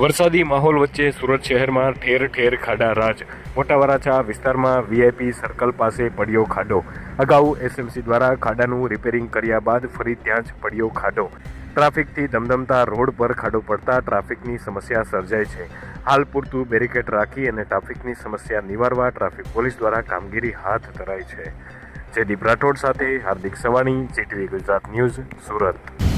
વરસાદી માહોલ વચ્ચે સુરત શહેરમાં ઠેર ઠેર ખાડા રાજ. મોટા વરાછા વિસ્તારમાં વીઆઈપી સર્કલ પાસે પડ્યો ખાડો. અગાઉ એસએમસી દ્વારા ખાડાનું રિપેરિંગ કર્યા બાદ ફરી ત્યાં જ પડ્યો ખાડો. ટ્રાફિકથી ધમધમતા રોડ પર ખાડો પડતા ટ્રાફિકની સમસ્યા સર્જાય છે. હાલ પૂરતું બેરિકેડ રાખી અને ટ્રાફિકની સમસ્યા નિવારવા ટ્રાફિક પોલીસ દ્વારા કામગીરી હાથ ધરાઈ છે. જયદીપ રાઠોડ સાથે હાર્દિક સવાણી જીટીવી ગુજરાત ન્યૂઝ, સુરત.